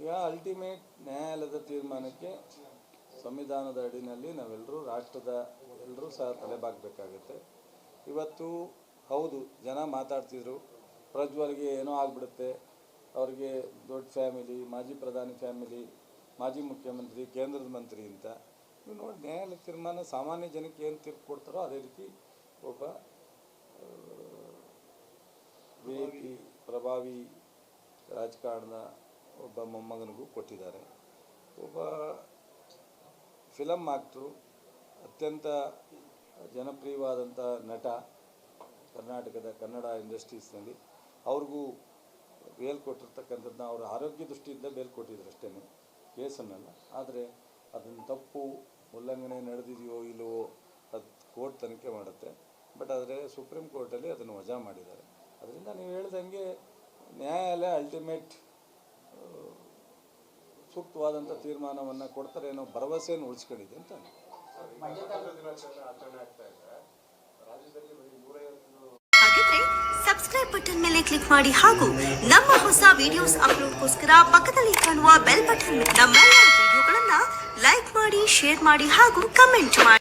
ಈಗ ಅಲ್ಟಿಮೇಟ್ ನ್ಯಾಯಾಲಯದ ತೀರ್ಮಾನಕ್ಕೆ ಸಂವಿಧಾನದ ಅಡಿನಲ್ಲಿ ನಾವೆಲ್ಲರೂ ರಾಷ್ಟ್ರದ ಎಲ್ಲರೂ ಸಹ ತಲೆಬಾಗಬೇಕಾಗತ್ತೆ. ಇವತ್ತು ಹೌದು, ಜನ ಮಾತಾಡ್ತಿದ್ರು. ಪ್ರಜ್ವಲ್ಗೆ ಏನೋ ಆಗಿಬಿಡುತ್ತೆ. ಅವ್ರಿಗೆ ದೊಡ್ಡ ಫ್ಯಾಮಿಲಿ, ಮಾಜಿ ಪ್ರಧಾನಿ ಫ್ಯಾಮಿಲಿ, ಮಾಜಿ ಮುಖ್ಯಮಂತ್ರಿ, ಕೇಂದ್ರದ ಮಂತ್ರಿ ಅಂತ. ನೀವು ನೋಡಿ ನ್ಯಾಯಾಲಯ ತೀರ್ಮಾನ ಸಾಮಾನ್ಯ ಜನಕ್ಕೆ ಏನು ತೀರ್ಪು ಕೊಡ್ತಾರೋ ಅದೇ ರೀತಿ ಒಬ್ಬ ಐ ಪ್ರಭಾವಿ ರಾಜಕಾರಣದ ಒಬ್ಬ ಮೊಮ್ಮಗನಿಗೂ ಕೊಟ್ಟಿದ್ದಾರೆ. ಒಬ್ಬ ಫಿಲಮ್ ಆಕ್ಟ್ರು ಅತ್ಯಂತ ಜನಪ್ರಿಯವಾದಂಥ ನಟ ಕರ್ನಾಟಕದ ಕನ್ನಡ ಇಂಡಸ್ಟ್ರೀಸ್ನಲ್ಲಿ ಅವ್ರಿಗೂ ಬೇಲ್ ಕೊಟ್ಟಿರ್ತಕ್ಕಂಥದ್ದನ್ನ ಅವರ ಆರೋಗ್ಯ ದೃಷ್ಟಿಯಿಂದ ಬೇಲ್ ಕೊಟ್ಟಿದ್ರು ಅಷ್ಟೇ ಕೇಸನ್ನಲ್ಲ. ಆದರೆ ಅದನ್ನು ತಪ್ಪು ಉಲ್ಲಂಘನೆ ನಡೆದಿದೆಯೋ ಇಲ್ಲವೋ ಅದು ಕೋರ್ಟ್ ತನಿಖೆ ಮಾಡುತ್ತೆ. ಬಟ್ ಆದರೆ ಸುಪ್ರೀಂ ಕೋರ್ಟಲ್ಲಿ ಅದನ್ನು ವಜಾ ಮಾಡಿದ್ದಾರೆ. ಅದರಿಂದ ನೀವು ಹೇಳ್ದಂಗೆ ನ್ಯಾಯಾಲಯ ಅಲ್ಟಿಮೇಟ್ ಸೂಕ್ತವಾದಂಥ ತೀರ್ಮಾನವನ್ನು ಕೊಡ್ತಾರೆ ಅನ್ನೋ ಭರವಸೆಯನ್ನು ಉಳಿಸ್ಕೊಂಡಿದೆ ಅಂತ ಹಾಗಿದ್ರೆ ಸಬ್ಸ್ಕ್ರೈಬ್ ಬಟನ್ ಮೇಲೆ ಕ್ಲಿಕ್ ಮಾಡಿ ಹಾಗೂ ನಮ್ಮ ಹೊಸ ವಿಡಿಯೋಸ್ ಅಪ್ಲೋಡ್ಗೋಸ್ಕರ ಪಕ್ಕದಲ್ಲಿ ಕಾಣುವ ಬೆಲ್ ಬಟನ್ ನಮ್ಮೆಲ್ಲ ವಿಡಿಯೋಗಳನ್ನ ಲೈಕ್ ಮಾಡಿ ಶೇರ್ ಮಾಡಿ ಹಾಗೂ ಕಮೆಂಟ್ ಮಾಡಿ.